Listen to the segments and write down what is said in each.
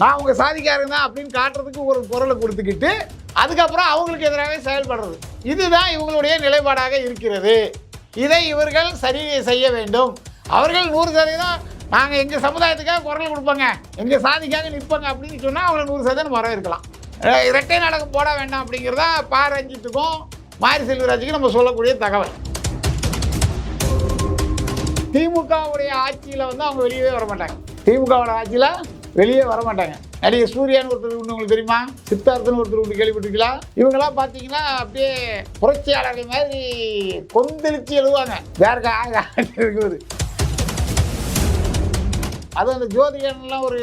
நான் அவங்க சாதிக்காரங்க தான் அப்படின்னு காட்டுறதுக்கு ஒரு குரலை கொடுத்துக்கிட்டு அதுக்கப்புறம் அவங்களுக்கு எதிராகவே செயல்படுறது. இதுதான் இவங்களுடைய நிலைப்பாடாக இருக்கிறது. இதை இவர்கள் சரி செய்ய வேண்டும். அவர்கள் நூறு சதவீதம் நாங்கள் எங்கள் சமுதாயத்துக்காக குரல் கொடுப்போங்க. எங்கள் சாதிக்காக நிற்போங்க அப்படின்னு சொன்னால் அவங்க நூறு சதவீதம் வரவேற்கலாம் இருக்கலாம். இரட்டை நாடகம் போட வேண்டாம் அப்படிங்கிறதா பா ரஞ்சித்துக்கும் மாரி செல்வராஜுக்கும் நம்ம சொல்லக்கூடிய தகவல். திமுகவுடைய ஆட்சியில் வந்து அவங்க வெளியவே வர மாட்டாங்க. திமுகவோட ஆட்சியில் வெளியே வர மாட்டாங்க நடிகர் சூர்யான்னு ஒருத்தர் உண்டு உங்களுக்கு தெரியுமா? சித்தார்த்தன் ஒருத்தர் உண்டு கேள்விப்பட்டிருக்கீங்களா? இவங்கெல்லாம் பார்த்தீங்கன்னா அப்படியே புரட்சியாளர்கள் மாதிரி கொந்தளிச்சு எழுதுவாங்க. வேற இருக்குது. அது அந்த ஜோதிகன்லாம் ஒரு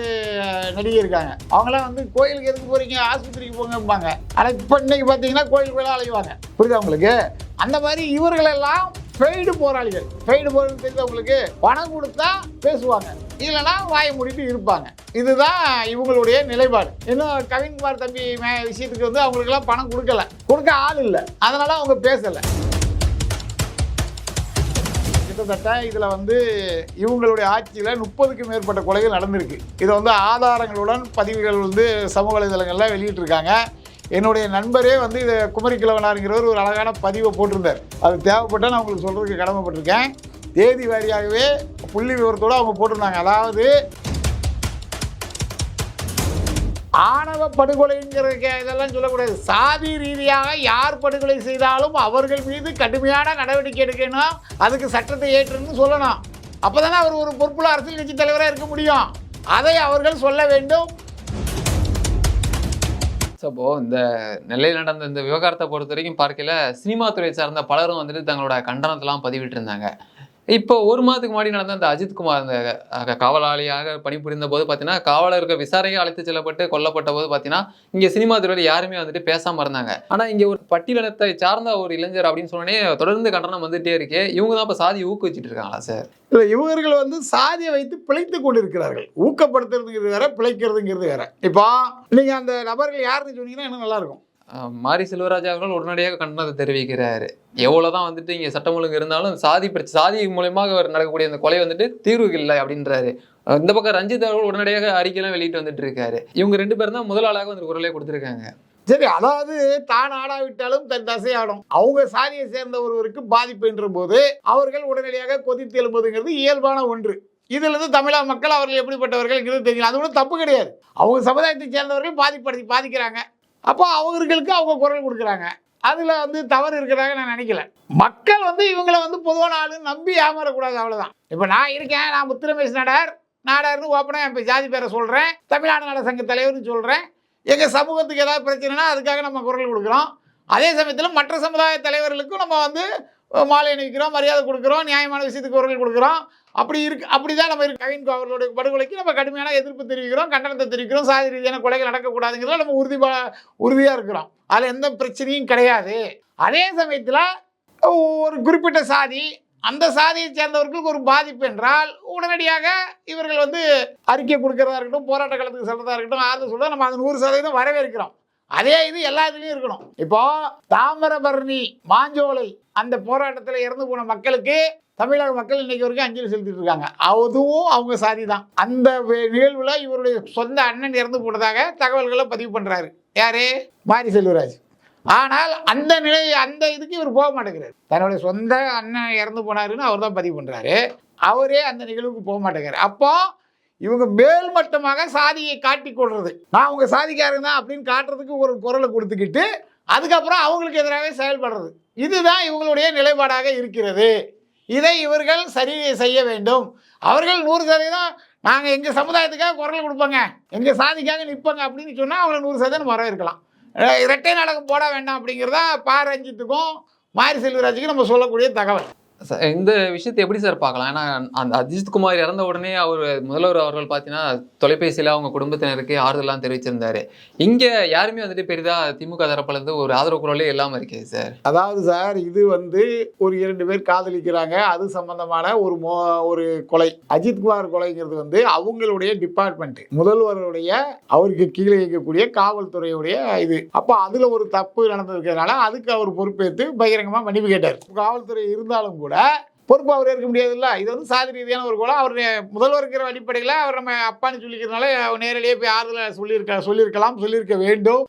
நடிகை இருக்காங்க. அவங்களாம் வந்து கோயிலுக்கு எதுக்கு போறீங்க? ஆஸ்பத்திரிக்கு போங்கம்பாங்க. ஆனால் இப்போ இன்னைக்கு பார்த்தீங்கன்னா கோயில் அலைவாங்க. புரியுதா உங்களுக்கு? அந்த மாதிரி இவர்களெல்லாம் ஃபெய்டு போராளிகள். ஃபெய்டு போராளிகள் தெரிஞ்சவங்களுக்கு பணம் கொடுத்தா பேசுவாங்க. இல்லைன்னா வாயை மூடிட்டு இருப்பாங்க. இதுதான் இவங்களுடைய நிலைப்பாடு. இன்னும் கவின்குமார் தம்பி மே- விஷயத்துக்கு வந்து அவங்களுக்கெல்லாம் பணம் கொடுக்கல. கொடுக்க ஆள் இல்லை. அதனால அவங்க பேசலை. கிட்டத்தட்ட இதில் வந்து இவங்களுடைய ஆட்சியில் முப்பதுக்கும் மேற்பட்ட கொலைகள் நடந்திருக்கு. இதை வந்து ஆதாரங்களுடன் பதிவுகள் வந்து சமூக வலைதளங்களில் வெளியிட்டிருக்காங்க. என்னுடைய நண்பரே வந்து இதை குமரி கிழவனாருங்கிறவர் ஒரு அழகான பதிவை போட்டிருந்தார். அது தேவைப்பட்டால் நான் உங்களுக்கு சொல்கிறதுக்கு கடமைப்பட்டிருக்கேன். தேதி வாரியாகவே புள்ளி விவரத்தோடு அவங்க போட்டிருந்தாங்க. அதாவது ஆணவ படுகொலைங்கிற இதெல்லாம் சொல்லக்கூடாது. சாதி ரீதியாக யார் படுகொலை செய்தாலும் அவர்கள் மீது கடுமையான நடவடிக்கை எடுக்கணும். அதுக்கு சட்டத்தை ஏற்றுன்னு சொல்லணும். அப்போ தானே அவர் ஒரு பொறுப்புள்ள அரசியல் கட்சி தலைவராக இருக்க முடியும். அதை அவர்கள் சொல்ல வேண்டும். ஸோ இந்த நெல்லையில் நடந்த இந்த விவகாரத்தை பொறுத்த வரைக்கும் பார்க்கல சினிமா துறை சார்ந்த பலரும் வந்துட்டு தங்களோட கண்டனத்தெல்லாம் பதிவிட்டு இருந்தாங்க இப்போ ஒரு மாதத்துக்கு முன்னாடி நடந்த அந்த அஜித் குமார் அந்த காவலாளியாக பணிபுரிந்த போது பார்த்தீங்கன்னா காவலர்கள் விசாரணையை அழைத்து செல்லப்பட்டு கொல்லப்பட்ட போது பார்த்தீங்கன்னா இங்கே சினிமா துறையில் யாருமே வந்துட்டு பேசாமல் இருந்தாங்க. ஆனால் இங்கே ஒரு பட்டியலினத்தை சார்ந்த ஒரு இளைஞர் அப்படின்னு சொன்னோடனே தொடர்ந்து கண்டனம் வந்துட்டே இருக்கே. இவங்க தான் இப்போ சாதி ஊக்குவிச்சிட்டு இருக்காங்களா சார் இல்லை இவர்கள் வந்து சாதியை வைத்து பிழைத்து கொண்டிருக்கிறார்கள். ஊக்கப்படுத்துறதுங்கிறது வேற பிழைக்கிறதுங்கிறது வேற. இப்போ நீங்கள் அந்த நபர்கள் யாருன்னு சொன்னீங்கன்னா இன்னும் நல்லா இருக்கும். மாரி செல்வராஜ் அவர்கள் உடனடியாக கண்டனத்தை தெரிவிக்கிறாரு. எவ்வளவுதான் வந்துட்டு இங்கே சட்டம் ஒழுங்கு இருந்தாலும் சாதி பிரச்ச சாதி மூலயமாக நடக்கக்கூடிய அந்த கொலை வந்துட்டு தீர்வு இல்லை அப்படின்றாரு. இந்த பக்கம் ரஞ்சித் அவர்கள் உடனடியாக அறிக்கையெல்லாம் வெளியிட்டு வந்துட்டு இருக்காரு. இவங்க ரெண்டு பேரும் தான் முதல் ஆளாக வந்து குரலே கொடுத்துருக்காங்க. சரி அதாவது தான் ஆடாவிட்டாலும் தன் தசை ஆடும் அவங்க சாதியை சேர்ந்த ஒருவருக்கு பாதிப்புன்ற போது அவர்கள் உடனடியாக கொதித்து எழும்புதுங்கிறது இயல்பான ஒன்று. இதிலிருந்து தமிழக மக்கள் அவர்கள் எப்படிப்பட்டவர்கள் தெரியல அது ஒன்றும் தப்பு கிடையாது. அவங்க சமுதாயத்தை சேர்ந்தவர்கள் பாதிப்படுத்தி பாதிக்கிறாங்க. அப்போ அவர்களுக்கு அவங்க குரல் கொடுக்குறாங்க. அதில் வந்து தவறு இருக்கிறதாக நான் நினைக்கல. மக்கள் வந்து இவங்களை வந்து பொதுவான ஆளுன்னு நம்பி ஏமாறக்கூடாது அவ்வளோதான் இப்போ நான் இருக்கேன் நான் முத்துரமேஷ் நாடார் நாடார்னு ஓப்பனாக என் ஜாதி பேரை சொல்கிறேன் தமிழ்நாடு நாட சங்க தலைவர்னு சொல்கிறேன் எங்கள் சமூகத்துக்கு ஏதாவது பிரச்சனைனா அதுக்காக நம்ம குரல் கொடுக்குறோம். அதே சமயத்தில் மற்ற சமுதாய தலைவர்களுக்கும் நம்ம வந்து மாலை அணிவிக்கிறோம் மரியாதை கொடுக்குறோம் நியாயமான விஷயத்துக்கு குரல் கொடுக்குறோம். அப்படி இருக்கு அப்படி தான் நம்ம இருக்கு கவின் அவர்களுடைய படுகொலைக்கு நம்ம கடுமையான எதிர்ப்பு தெரிவிக்கிறோம் கண்டனத்தை தெரிவிக்கிறோம். சாதி ரீதியான கொலைகள் நடக்கக்கூடாதுங்கிறத நம்ம உறுதி உறுதியாக இருக்கிறோம். அதில் எந்த பிரச்சனையும் கிடையாது. அதே சமயத்தில் ஒரு குறிப்பிட்ட சாதி அந்த சாதியை சேர்ந்தவர்களுக்கு ஒரு பாதிப்பு என்றால் உடனடியாக இவர்கள் வந்து அறிக்கை கொடுக்கறதா இருக்கட்டும் போராட்ட களத்துக்கு செல்றதா இருக்கட்டும் ஆறுதல் சொல்ல நம்ம அது நூறு சதவீதம் வரவேற்கிறோம். அதே இது எல்லா இதுலேயும் இருக்கணும். இப்போ தாமிரபரணி மாஞ்சோலை அந்த போராட்டத்தில் இறந்து போன மக்களுக்கு தமிழக மக்கள் இன்னைக்கு வரைக்கும் அஞ்சலி செலுத்திட்டு இருக்காங்க. அதுவும் அவங்க சாதி தான். அந்த நிகழ்வில் நிகழ்வுல இவருடைய சொந்த அண்ணன் இறந்து போனதாக தகவல்களை பதிவு பண்ணுறாரு யாரு? மாரி செல்வராஜ். ஆனால் அந்த நிலை அந்த இதுக்கு இவர் போக மாட்டேங்கிறார். தன்னுடைய சொந்த அண்ணன் இறந்து போனாருன்னு அவர் தான் பதிவு பண்ணுறாரு அவரே அந்த நிகழ்வுக்கு போக மாட்டேங்கிறார். அப்போ இவங்க மேல்மட்டமாக சாதியை காட்டி கொள்றது. நான் உங்க சாதிக்காரங்க தான் அப்படின்னு காட்டுறதுக்கு ஒரு குரலை கொடுத்துக்கிட்டு அதுக்கப்புறம் அவங்களுக்கு எதிராகவே செயல்படுறது. இதுதான் இவங்களுடைய நிலைப்பாடாக இருக்கிறது. இதை இவர்கள் சரி செய்ய வேண்டும். அவர்கள் நூறு சதவீதம் நாங்கள் எங்கள் சமுதாயத்துக்காக குரல் கொடுப்போங்க. எங்கள் சாதிக்காக நிற்போங்க அப்படின்னு சொன்னால் அவங்கள நூறு சதவீதம் வரவேற்கலாம் இருக்கலாம். இரட்டை நாடகம் போட வேண்டாம் அப்படிங்கிறதா பா ரஞ்சித்துக்கும் மாரி செல்வராஜுக்கும் நம்ம சொல்லக்கூடிய தகவல். இந்த விஷயத்தை எப்படி சார் பார்க்கலாம்? ஏன்னா அந்த அஜித் குமார் இறந்த உடனே அவர் முதல்வர் அவர்கள் பார்த்தீங்கன்னா தொலைபேசியில் அவங்க குடும்பத்தினருக்கு ஆறுதலாம் தெரிவிச்சிருந்தாரு. இங்கே யாருமே வந்துட்டு பெரிதா திமுக தரப்புல இருந்து ஒரு ஆதரவு குரலே இல்லாமல் இருக்குது சார். அதாவது சார் இது வந்து ஒரு இரண்டு பேர் காதலிக்கிறாங்க. அது சம்பந்தமான ஒரு மோ ஒரு கொலை. அஜித்குமார் கொலைங்கிறது வந்து அவங்களுடைய டிபார்ட்மெண்ட் முதல்வருடைய அவருக்கு கீழே இருக்கக்கூடிய காவல்துறையுடைய இது. அப்போ அதில் ஒரு தப்பு நடந்திருக்கிறதுனால அதுக்கு அவர் பொறுப்பேற்று பகிரங்கமாக மன்னிப்பு கேட்டார். காவல்துறை இருந்தாலும் கூட பொறுப்பு அவர் ஏற்க முடியாதுல்ல. இது வந்து சாதி ரீதியான ஒரு கோலம் அவர் முதல்வர் இருக்கிற அடிப்படையில் அவர் நம்ம அப்பான்னு சொல்லிக்கிறதுனால அவர் நேரடியாக போய் ஆறுதலை சொல்லியிருக்க சொல்லியிருக்கலாம் சொல்லியிருக்க வேண்டும்.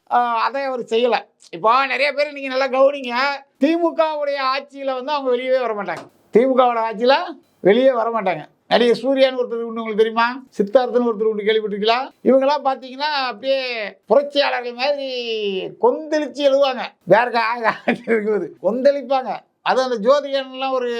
அதை அவர் செய்யலை. இப்போ நிறைய பேர் நீங்கள் நல்லா கவனிங்க. திமுகவுடைய ஆட்சியில் வந்து அவங்க வெளியவே வர மாட்டாங்க திமுகவோட ஆட்சியில் வெளியே வர மாட்டாங்க நடிகர் சூர்யான்னு ஒருத்தர் உண்டு உங்களுக்கு தெரியுமா? சித்தார்த்தன் ஒருத்தர் உண்டு கேள்விப்பட்டிருக்கீங்களா? இவங்கெல்லாம் பார்த்தீங்கன்னா அப்படியே புரட்சியாளர்கள் மாதிரி கொந்தளிச்சு எழுதுவாங்க வேற இருக்குது கொந்தளிப்பாங்க. அது அந்த ஜோதிகன்லாம் ஒரு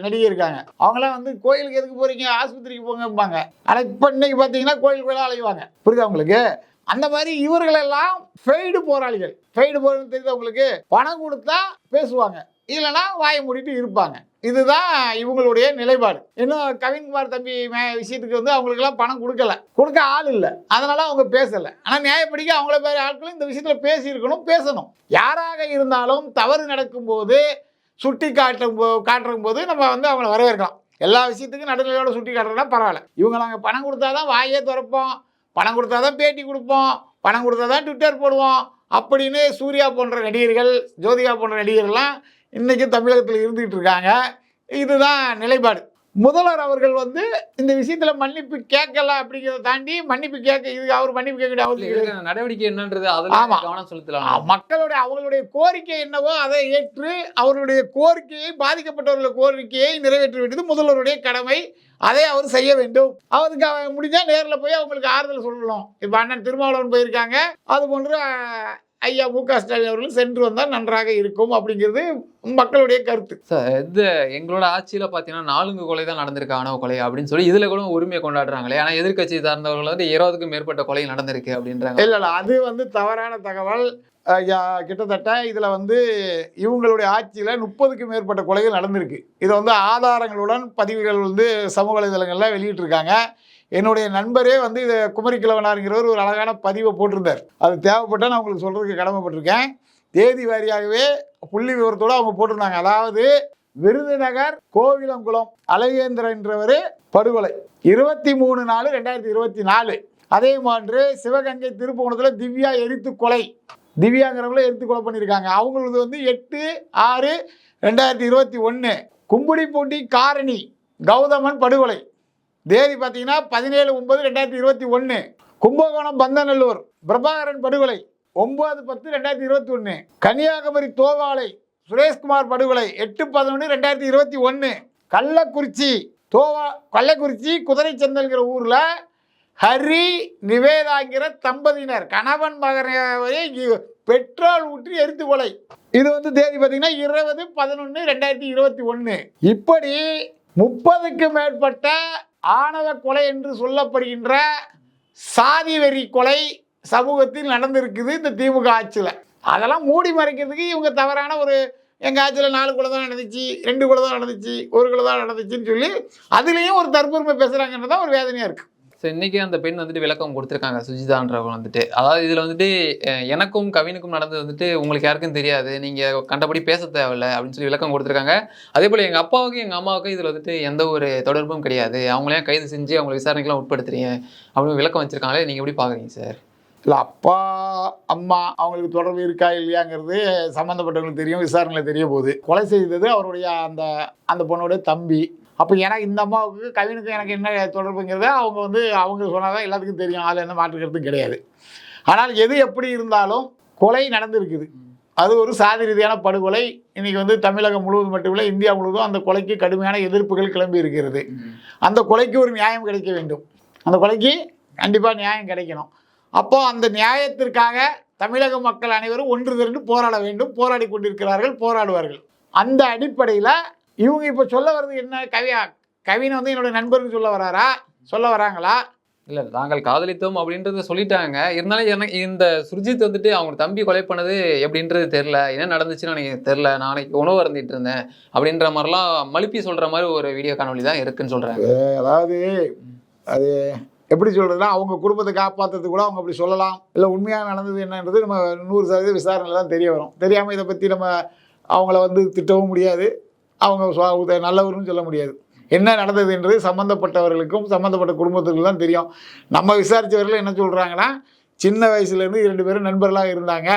நடிகை இருக்காங்க. அவங்களாம் வந்து கோயிலுக்கு எதுக்கு போறீங்க? ஆஸ்பத்திரிக்கு போங்கம்பாங்க. ஆனால் இப்போ இன்னைக்கு பார்த்தீங்கன்னா கோயில் கோயிலாக அலைவாங்க. புரியுதா உங்களுக்கு? அந்த மாதிரி இவர்களெல்லாம் ஃபெய்டு போராளிகள். ஃபெய்டு போராளி தெரியுது உங்களுக்கு? பணம் கொடுத்தா பேசுவாங்க. இல்லைன்னா வாயை மூடிட்டு இருப்பாங்க. இதுதான் இவங்களுடைய நிலைப்பாடு. இன்னும் கவின்குமார் தம்பி மே- விஷயத்துக்கு வந்து அவங்களுக்கெல்லாம் பணம் கொடுக்கல. கொடுக்க ஆள் இல்லை. அதனால அவங்க பேசலை. ஆனால் நியாயப்படிக்க அவங்கள பேர் ஆட்களும் இந்த விஷயத்தில் பேசியிருக்கணும் பேசணும். யாராக இருந்தாலும் தவறு நடக்கும்போது சுட்டி காட்டும் போ காட்டும் போது நம்ம வந்து அவங்கள வரவேற்கலாம். எல்லா விஷயத்துக்கும் நடுநிலையோட சுட்டி காட்டுறதுனா பரவாயில்ல. இவங்க நாங்கள் பணம் கொடுத்தா தான் வாயே திறப்போம். பணம் கொடுத்தா தான் பேட்டி கொடுப்போம். பணம் கொடுத்தா தான் ட்விட்டர் போடுவோம். அப்படின்னு சூர்யா போன்ற நடிகர்கள் ஜோதிகா போன்ற நடிகர்கள்லாம் இன்றைக்கும் தமிழகத்தில் இருந்துக்கிட்டு இருக்காங்க. இதுதான் நிலைப்பாடு. முதல்வர் அவர்கள் வந்து இந்த விஷயத்தில் மன்னிப்பு கேட்கல அப்படிங்கிறத தாண்டி மன்னிப்பு கேட்க இது அவர் மன்னிப்பு கேட்க அவசியம் நடவடிக்கை என்னன்றது ஆமா. கவனம் செலுத்தலாம். மக்களுடைய அவங்களுடைய கோரிக்கை என்னவோ அதை ஏற்று அவர்களுடைய கோரிக்கையை பாதிக்கப்பட்டவர்களுடைய கோரிக்கையை நிறைவேற்ற வேண்டியது முதல்வருடைய கடமை. அதை அவர் செய்ய வேண்டும். அவருக்கு அவ- முடிஞ்சா நேரில் போய் அவங்களுக்கு ஆறுதல் சொல்லணும். இப்போ அண்ணன் திருமாவளவன் போயிருக்காங்க. அது போன்று ஐயா மு. க. ஸ்டாலின் அவர்கள் சென்று வந்தால் நன்றாக இருக்கும் அப்படிங்கிறது மக்களுடைய கருத்து. சார் இது எங்களோட ஆட்சியில பாத்தீங்கன்னா நாலுங்கு கொலை தான் நடந்திருக்கு ஆணவ கொலை அப்படின்னு சொல்லி இதுல கூட உரிமையை கொண்டாடுறாங்களே. ஆனா எதிர்க்கட்சி சார்ந்தவர்கள் வந்து இருபதுக்கும் மேற்பட்ட கொலை நடந்திருக்கு அப்படின்றாங்க. இல்லை இல்லை அது வந்து தவறான தகவல். கிட்டத்தட்ட இதில் வந்து இவங்களுடைய ஆட்சியில் முப்பதுக்கு மேற்பட்ட கொலைகள் நடந்திருக்கு. இதை வந்து ஆதாரங்களுடன் பதிவுகள் வந்து சமூக வலைதளங்களில் வெளியிட்டிருக்காங்க. என்னுடைய நண்பரே வந்து இதை குமரி கிழவனாருங்கிறவர் ஒரு அழகான பதிவை போட்டிருந்தார். அது தேவைப்பட்டால் நான் உங்களுக்கு சொல்கிறதுக்கு கடமைப்பட்டிருக்கேன். தேதி வாரியாகவே புள்ளி விவரத்தோடு அவங்க போட்டிருந்தாங்க. அதாவது விருதுநகர் கோவிலங்குளம் அழகேந்திரன்றவர் படுகொலை. இருபத்தி மூணு நாலு ரெண்டாயிரத்தி இருபத்தி நாலு. அதே மாதிரி சிவகங்கை திருப்புவனத்தில் திவ்யா எரித்து கொலை. திவ்யாங்கிறவங்கள எரித்து கொலை பண்ணியிருக்காங்க. அவங்களது வந்து எட்டு ஆறு ரெண்டாயிரத்தி இருபத்தி ஒன்று கும்புடிப்பூண்டி காரணி கௌதமன் படுகொலை. தேதி பார்த்தீங்கன்னா பதினேழு ஒன்பது ரெண்டாயிரத்தி இருபத்தி ஒன்று. கும்பகோணம் பந்தநல்லூர் பிரபாகரன் படுகொலை ஒன்பது பத்து ரெண்டாயிரத்தி இருபத்தி ஒன்று. கன்னியாகுமரி தோவாலை சுரேஷ்குமார் படுகொலை எட்டு பதினொன்று ரெண்டாயிரத்தி இருபத்தி ஒன்று. கள்ளக்குறிச்சி தோவா கள்ளக்குறிச்சி குதிரைச்சந்தல்கிற ஊரில் ஹரி நிவேதாங்கிற தம்பதியினர் கணவன் மகனை பெட்ரோல் ஊற்றி எரித்து கொலை. இது வந்து தேதி பார்த்தீங்கன்னா இருபது பதினொன்று ரெண்டாயிரத்தி இருபத்தி ஒன்று. இப்படி முப்பதுக்கு மேற்பட்ட ஆணவ கொலை என்று சொல்லப்படுகின்ற சாதி வெறி கொலை சமூகத்தில் நடந்திருக்குது இந்த திமுக ஆட்சியில். அதெல்லாம் மூடி மறைக்கிறதுக்கு இவங்க தவறான ஒரு எங்கள் ஆட்சியில் நாலு குலை தான் நடந்துச்சு ரெண்டு குலை தான் நடந்துச்சு ஒரு குலை தான் நடந்துச்சுன்னு சொல்லி அதுலேயும் ஒரு தற்பெருமை பேசுகிறாங்கன்னு தான் ஒரு வேதனையாக இருக்குது ஸோ இன்னைக்கு அந்த பெண் வந்துட்டு விளக்கம் கொடுத்துருக்காங்க. சுஜிதான்றவங்க வந்துட்டு. அதாவது இதில் வந்துட்டு எனக்கும் கவினுக்கும் நடந்தது வந்துட்டு உங்களுக்கு யாருக்கும் தெரியாது. நீங்கள் கண்டபடி பேச தேவையில்ல அப்படின்னு சொல்லி விளக்கம் கொடுத்துருக்காங்க. அதே போல் எங்கள் அப்பாவுக்கும் எங்கள் அம்மாவுக்கும் இதில் வந்துட்டு எந்த ஒரு தொடர்பும் கிடையாது. அவங்களையும் கைது செஞ்சு அவங்களை விசாரணைக்கெல்லாம் உட்படுத்துறீங்க அப்படின்னு விளக்கம் வச்சிருக்காங்களே நீங்கள் எப்படி பார்க்குறீங்க சார்? இல்லை அப்பா அம்மா அவங்களுக்கு தொடர்பு இருக்கா இல்லையாங்கிறது சம்மந்தப்பட்டவங்களுக்கு தெரியும் விசாரணையில் தெரிய போகுது. கொலை செய்தது அவருடைய அந்த அந்த பொண்ணோட தம்பி. அப்போ ஏன்னா இந்த அம்மாவுக்கு கவினுக்கு எனக்கு என்ன தொடர்புங்கிறத அவங்க வந்து அவங்க சொன்னாதான் எல்லாத்துக்கும் தெரியும். அதில் என்ன மாற்றுக்கிறதும் கிடையாது. ஆனால் எது எப்படி இருந்தாலும் கொலை நடந்திருக்குது. அது ஒரு சாதி ரீதியான படுகொலை. இன்னைக்கு வந்து தமிழகம் முழுவதும் மட்டுமில்லை இந்தியா முழுவதும் அந்த கொலைக்கு கடுமையான எதிர்ப்புகள் கிளம்பி இருக்கிறது. அந்த கொலைக்கு ஒரு நியாயம் கிடைக்க வேண்டும். அந்த கொலைக்கு கண்டிப்பாக நியாயம் கிடைக்கணும். அப்போ அந்த நியாயத்திற்காக தமிழக மக்கள் அனைவரும் ஒன்று திரண்டு போராட வேண்டும். போராடி கொண்டிருக்கிறார்கள் போராடுவார்கள். அந்த அடிப்படையில் இவங்க இப்போ சொல்ல வர்றது என்ன? கவியா கவினை வந்து என்னோட நண்பர்னு சொல்ல வராரா? சொல்ல வராங்களா? இல்ல நாங்கள் காதலித்தோம் அப்படின்றத சொல்லிட்டாங்க. இருந்தாலும் எனக்கு இந்த சுர்ஜித் வந்துட்டு அவங்க தம்பி கொலை பண்ணது எப்படின்றது தெரியல. என்ன நடந்துச்சுன்னு எனக்கு தெரியல. நாளைக்கு உணவு அருந்திட்டு இருந்தேன் அப்படின்ற மாதிரிலாம் மழுப்பி சொல்ற மாதிரி ஒரு வீடியோ காணொளி தான் இருக்குன்னு சொல்றாங்க. அதாவது அது எப்படி சொல்றதுன்னா அவங்க குடும்பத்தை காப்பாற்றுறதுக்கு கூட அவங்க அப்படி சொல்லலாம். இல்லை உண்மையாக நடந்தது என்னன்றது நம்ம நூறு சதவீத விசாரணையில் தான் தெரிய வரும். தெரியாமல் இதை பற்றி நம்ம அவங்கள வந்து திட்டவும் முடியாது. அவங்க உத- நல்லவர்னு சொல்ல முடியாது. என்ன நடந்தது என்றது சம்மந்தப்பட்டவர்களுக்கும் சம்மந்தப்பட்ட குடும்பத்துக்கும் தான் தெரியும். நம்ம விசாரித்தவர்கள் என்ன சொல்கிறாங்கன்னா சின்ன வயசுலேருந்து இரண்டு பேரும் நண்பர்களாக இருந்தாங்க.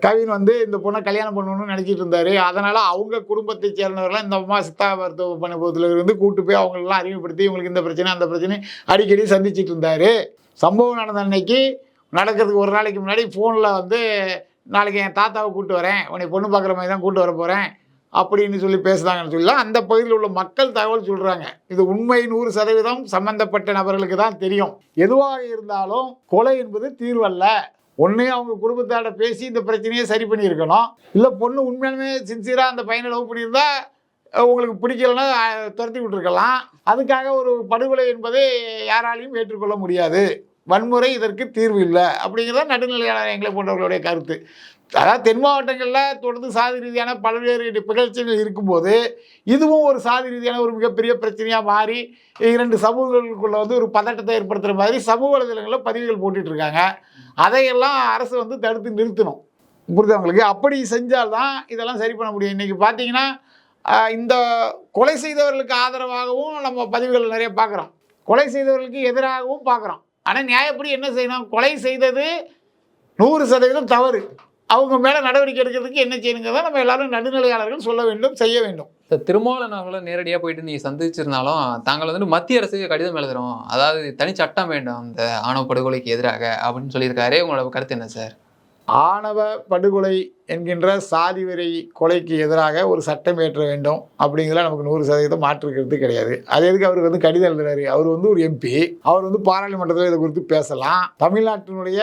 கவின் வந்து இந்த பொண்ணை கல்யாணம் பண்ணணும்னு நினச்சிட்டு இருந்தார். அதனால் அவங்க குடும்பத்தை சேர்ந்தவர்களாம் இந்த அம்மா சித்தா மருத்துவ மனுபவத்தில் இருந்து கூட்டு போய் அவங்களெல்லாம் அறிமுகப்படுத்தி இவங்களுக்கு இந்த பிரச்சனை அந்த பிரச்சனை அடிக்கடி சந்திச்சிட்டு இருந்தார். சம்பவம் நடந்த அன்னைக்கு நடக்கிறதுக்கு ஒரு நாளைக்கு முன்னாடி ஃபோனில் வந்து நாளைக்கு என் தாத்தாவை கூப்பிட்டு வரேன். உன்னை பொண்ணு பார்க்குற மாதிரி தான் கூட்டு வர போகிறேன் அப்படின்னு சொல்லி பேசுகிறாங்கன்னு சொல்லி அந்த பகுதியில் உள்ள மக்கள் தகவல் சொல்கிறாங்க இது உண்மை நூறு சதவீதம் சம்பந்தப்பட்ட நபர்களுக்கு தான் தெரியும். எதுவாக இருந்தாலும் கொலை என்பது தீர்வல்ல. ஒன்று அவங்க குடும்பத்தாட பேசி இந்த பிரச்சனையை சரி பண்ணியிருக்கணும். இல்லை பொண்ணு உண்மையாலுமே சின்சியராக அந்த பையனை லவ் பண்ணியிருந்தா உங்களுக்கு பிடிக்கலன்னா துரத்தி விட்டுருக்கலாம். அதுக்காக ஒரு படுகொலை என்பதை யாராலையும் ஏற்றுக்கொள்ள முடியாது. வன்முறை இதற்கு தீர்வு இல்லை. அப்படிங்கிறத நடுநிலையாளர் எங்களை போன்றவர்களுடைய கருத்து. அதாவது தென் மாவட்டங்களில் தொடர்ந்து சாதி ரீதியான பல்வேறு நிகழ்ச்சிகள் இருக்கும்போது இதுவும் ஒரு சாதி ரீதியான ஒரு மிகப்பெரிய பிரச்சனையாக மாறி இரண்டு சமூகங்களுக்குள்ள வந்து ஒரு பதட்டத்தை ஏற்படுத்துகிற மாதிரி சமூக வலைதளங்களில் பதிவுகள் போட்டுட்டு இருக்காங்க. அதையெல்லாம் அரசு வந்து தடுத்து நிறுத்தணும். புரிதவங்களுக்கு அப்படி செஞ்சால்தான் இதெல்லாம் சரி பண்ண முடியும். இன்றைக்கி பார்த்தீங்கன்னா இந்த கொலை செய்தவர்களுக்கு ஆதரவாகவும் நம்ம பதிவுகள் நிறைய பார்க்குறோம் கொலை செய்தவர்களுக்கு எதிராகவும் பார்க்குறோம் ஆனால் நியாயப்படி என்ன செய்யணும்? கொலை செய்தது நூறு சதவீதம் தவறு. அவங்க மேலே நடவடிக்கை எடுக்கிறதுக்கு என்ன செய்யணுங்கிறத நம்ம எல்லாரும் நடுநிலையாளர்கள் சொல்ல வேண்டும் செய்ய வேண்டும். இந்த திருமாவளவன் நேரடியாக போயிட்டு நீங்க சந்திச்சிருந்தாலும் தாங்கள் வந்துட்டு மத்திய அரசுக்கு கடிதம் எழுதுறோம் அதாவது தனி சட்டம் வேண்டும் இந்த ஆணவ படுகொலைக்கு எதிராக அப்படின்னு சொல்லியிருக்காரு உங்களோட கருத்து என்ன சார்? ஆணவ படுகொலை என்கின்ற சாதி வெறி கொலைக்கு எதிராக ஒரு சட்டம் இயற்ற வேண்டும் அப்படிங்கிற நமக்கு நூறு சதவீதம் மாற்றுக்கிறது கிடையாது. அது எதுக்கு அவருக்கு வந்து கடிதம் எழுதுறாரு? அவர் வந்து ஒரு எம்பி. அவர் வந்து பாராளுமன்றத்தில் இதை குறித்து பேசலாம். தமிழ்நாட்டினுடைய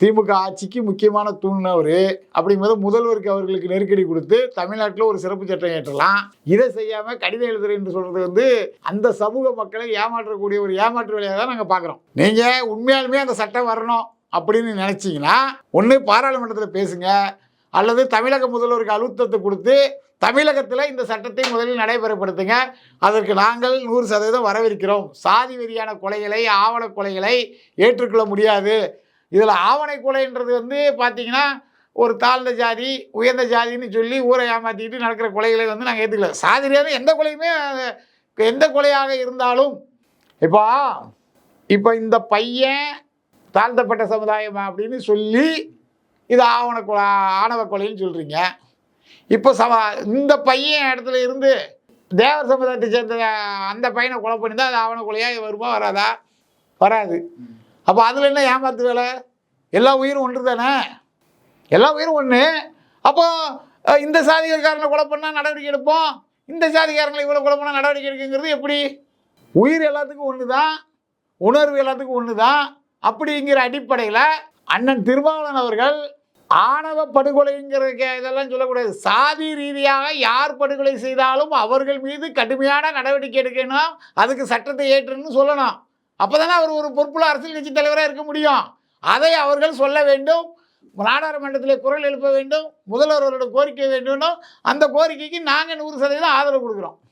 திமுக ஆட்சிக்கு முக்கியமான தூண்னவர் அப்படிங்கும்போது முதல்வருக்கு அவர்களுக்கு நெருக்கடி கொடுத்து தமிழ்நாட்டில் ஒரு சிறப்பு சட்டம் ஏற்றலாம். இதை செய்யாம கடிதம் எழுதுறேன் என்று சொல்றது வந்து அந்த சமூக மக்களை ஏமாற்றக்கூடிய ஒரு ஏமாற்று வேலையாக தான் நாங்கள் பார்க்குறோம் நீங்கள் உண்மையாலுமே அந்த சட்டம் வரணும் அப்படின்னு நினச்சிங்கன்னா ஒன்று பாராளுமன்றத்தில் பேசுங்க அல்லது தமிழக முதல்வருக்கு அழுத்தத்தை கொடுத்து தமிழகத்தில் இந்த சட்டத்தை முதலில் நடைமுறைப்படுத்துங்க. அதற்கு நாங்கள் நூறு சதவீதம் வரவிருக்கிறோம் சாதி வெறியான கொலைகளை ஆவண கொலைகளை ஏற்றுக்கொள்ள முடியாது. இதில் ஆவணை கொலைன்றது வந்து பார்த்திங்கன்னா ஒரு தாழ்ந்த ஜாதி உயர்ந்த ஜாதின்னு சொல்லி ஊரை ஏமாற்றிக்கிட்டு நடக்கிற கொலைகளை வந்து நாங்கள் ஏற்றுக்கல சாதிரியாக எந்த கொலையுமே எந்த கொலையாக இருந்தாலும் இப்போ இப்போ இந்த பையன் தாழ்த்தப்பட்ட சமுதாயம் அப்படின்னு சொல்லி இது ஆவண கொலை ஆணவ கொலைன்னு சொல்கிறீங்க இப்போ சம இந்த பையன் இடத்துல இருந்து தேவர் சமுதாயத்தை சேர்ந்த அந்த பையனை கொலை பண்ணியிருந்தா அது ஆவண கொலையாக வருமா வராதா? வராது. அப்போ அதில் என்ன ஏமாத்து வேலை? எல்லா உயிரும் ஒன்று தானே எல்லா உயிரும் ஒன்று அப்போ இந்த சாதிகாரனை கொலை பண்ணால் நடவடிக்கை எடுப்போம்? இந்த சாதிகாரங்களை இவ்வளோ கொலை பண்ணால் நடவடிக்கை எடுக்குங்கிறது எப்படி? உயிர் எல்லாத்துக்கும் ஒன்று தான் உணர்வு எல்லாத்துக்கும் ஒன்று தான் அப்படிங்கிற அடிப்படையில் அண்ணன் திருமாவளவன் அவர்கள் ஆணவ படுகொலைங்கிற இதெல்லாம் சொல்லக்கூடாது. சாதி ரீதியாக யார் படுகொலை செய்தாலும் அவர்கள் மீது கடுமையான நடவடிக்கை எடுக்கணும். அதுக்கு சட்டத்தை ஏற்றுன்னு சொல்லணும். அப்போ தானே அவர் ஒரு பொறுப்புள்ள அரசியல் கட்சி தலைவராக இருக்க முடியும். அதை அவர்கள் சொல்ல வேண்டும். நாடாளுமன்றத்தில் குரல் எழுப்ப வேண்டும். முதல்வர்களோட கோரிக்கை வேண்டும் அந்த கோரிக்கைக்கு நாங்கள் நூறு சதவீதம் ஆதரவு கொடுக்குறோம்.